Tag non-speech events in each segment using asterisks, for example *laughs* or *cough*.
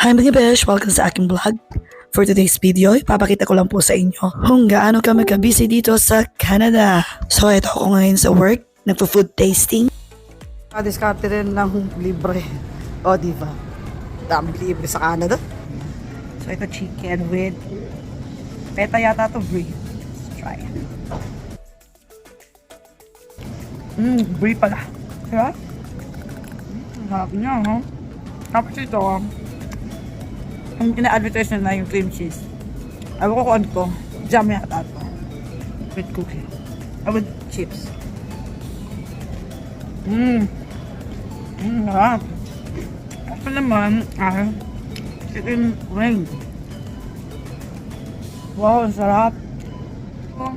Hi mga besh! Welcome sa aking vlog. For today's video, ipapakita ko lang po sa inyo kung gaano kami kabisi dito sa Canada. So ito ako ngayon sa work, nagpo-food tasting. Nadiskarte rin ng libre. O, di ba? Dami libre sa Canada. So ito chicken with peta yata to brie. Let's try. Mmm, brie pala. Diba? Harap niya, ha? Tapos ito, ah, ang ina-advertise na yung cream cheese. Ewan ko kung ano. Jam yata to. With cookie. Ah, with chips. Mmm. Mmm, sarap. Ako naman, ah, chicken wing. Wow, sarap. Oh,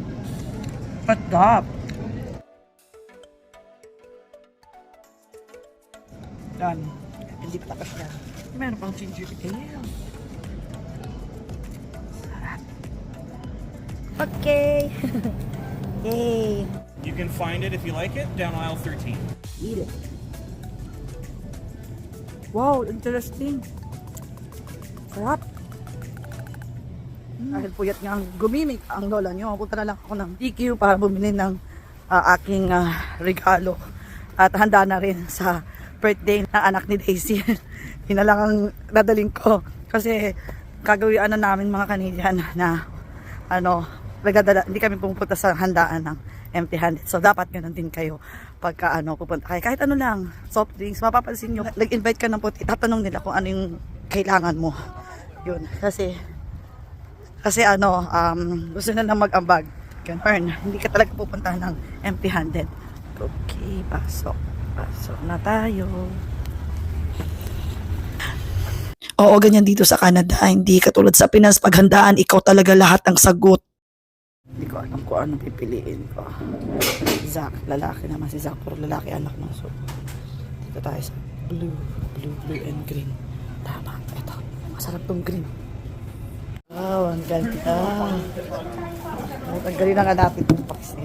patap. Yan. Hindi pa tapos yan. Meron pang ginger ale. Okay. *laughs* Yay. You can find it if you like it down aisle 13. Eat it. Wow, interesting. Sarap. Dahil puyat nga ang gumimik ang lola nyo, punta na lang ako ng DQ para bumili ng ah, aking ah, regalo. At handa na rin sa birthday ng anak ni Daisy. *laughs* Yun na lang ang dadaling ko. Kasi kagawian na namin mga Canadian na ano, nagdadala, hindi kami pumunta sa handaan ng empty handed. So dapat ganun din kayo pagka ano pupunta kayo. Kahit ano lang, soft drinks, mapapansin nyo, nag-invite ka ng puti, tatanong nila kung ano yung kailangan mo. Yun, kasi kasi ano, um, gusto na lang mag-ambag. Ganun. Hindi ka talaga pupunta ng empty handed. Okay, pasok. Pasok na tayo. Oo, ganyan dito sa Canada. Hindi katulad sa Pinas, paghandaan, ikaw talaga lahat ng sagot. Hindi ko alam kung anong pipiliin ko. Zach, lalaki naman si Zach, pero lalaki anak mo. So, dito tayo sa blue, blue, blue and green. Tama, ito. Masarap tong green. Wow, ang ganda. Ang galing na hanapin itong box.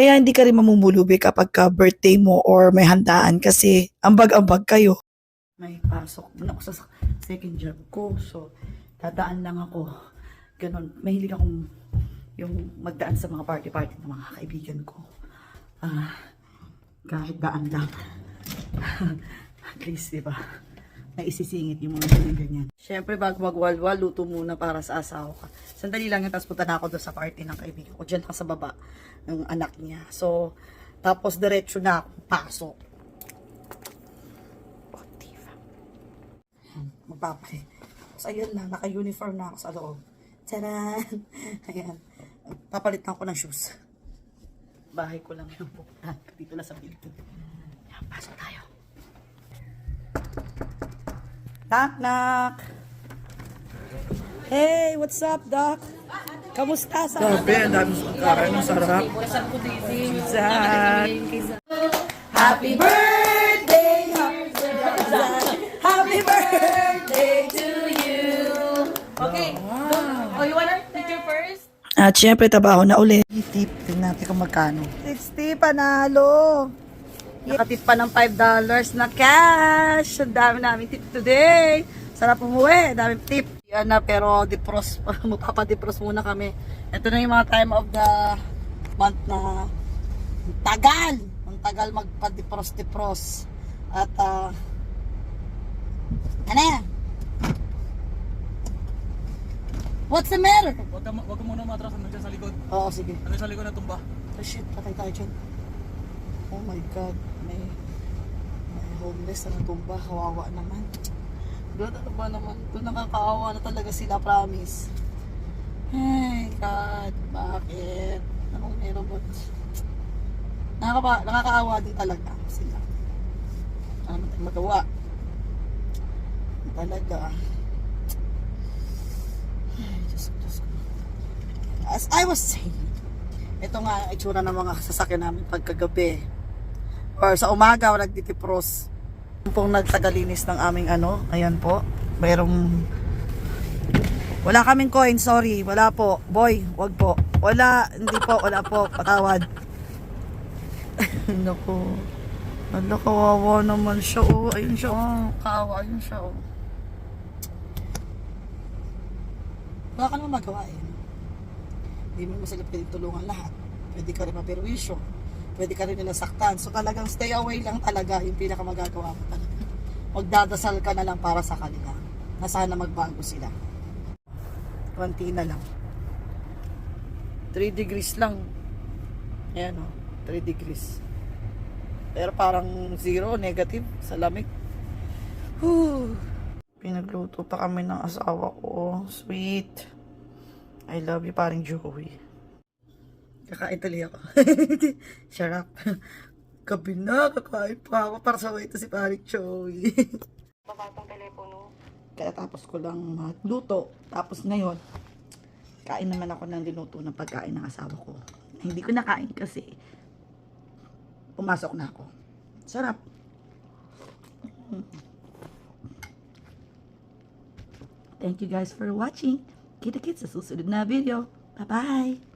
Kaya hindi ka rin mamumulubi kapag ka birthday mo or may handaan kasi ambag-ambag kayo. May pasok din ako sa second job ko. So, dadaan lang ako. Ganon. Mahilig akong yung magdaan sa mga party-party ng mga kaibigan ko. Ah, kahit daan lang. *laughs* At least, di ba? Naisisingit yung mga ganyan-ganyan. Siyempre, bago magwalwal, luto muna para sa asawa ka. Sandali lang yun, tapos punta na ako doon sa party ng kaibigan ko. Diyan ka sa baba ng anak niya. So, tapos diretso na ako pasok. O, diba? Magpapay. Tapos ayun na, naka-uniform na ako sa loob. Taran! *laughs* Ayan. Papalit na ako ng shoes. Bahay ko lang yung pupuntahan ko dito lang sa building. Ayan, pasok tayo. Knock, knock. Hey, what's up, Doc? Kamusta sa Grabe, ang dami sa pagkain. Ang sarap. Zach? Happy birthday! Zach! Happy birthday to you! Okay. Oh, you wanna picture first? At syempre, trabaho na ulit. Tip, tingnan natin kung magkano. 60, panalo! Nakatip pa ng $5 na cash. Ang dami namin tip today. Sarap umuwi. Daming tip. Yan na, pero defrost. *laughs* Magpapadefrost muna kami. Ito na yung mga time of the month na tagal. Ang tagal magpa-defrost-defrost. At, ah, ano yan? What's the matter? Wag ka, wag ka muna matras dyan sa likod. Oo, sige. Ano sa likod na tumba? Oh shit, patay tayo dyan. Oh my god, may, may homeless na natumba, kawawa naman. God, ano ba naman? Ito nakakaawa na talaga sila, promise. Ay, God, bakit? Anong meron ba? Nakaka nakakaawa din talaga sila. Ano tayong magawa? Talaga. Ay. As I was saying, ito nga ang itsura ng mga sasakyan namin pagkagabi or sa umaga nagtitipros. Pong nagtagalinis ng aming ano ayan po. Mayroong wala kaming coin sorry. Wala po. Boy wag po. Wala hindi po. Wala po. Patawad. *laughs* Naku. Ano kawawa naman siya oh. Ayun siya oh. Kawawa ayun siya oh. Wala ka naman magawa eh. Hindi mo sila pwede tulungan lahat. Pwede ka rin maperwisyo. Pwede ka rin nila saktan. So talagang stay away lang talaga yung pinaka magagawa mo talaga. Magdadasal ka na lang para sa kanila. Na sana magbago sila. Konti na lang. 3 degrees lang. Ayan o. 3 degrees. Pero parang zero, negative sa lamig. Whew. Pinagluto pa kami ng asawa ko. Sweet. I love you, paring Joey. Kakain tuloy ako. *laughs* Sarap. Gabi na, kakain pa ako para sa ito si paring *laughs* Joey. Babatang telepono. Kaya tapos ko lang magluto. Tapos ngayon, kain naman ako ng linuto ng pagkain ng asawa ko. Hindi ko nakain kasi pumasok na ako. Sarap. Thank you guys for watching. Kita-kits sa susunod na video. Bye-bye!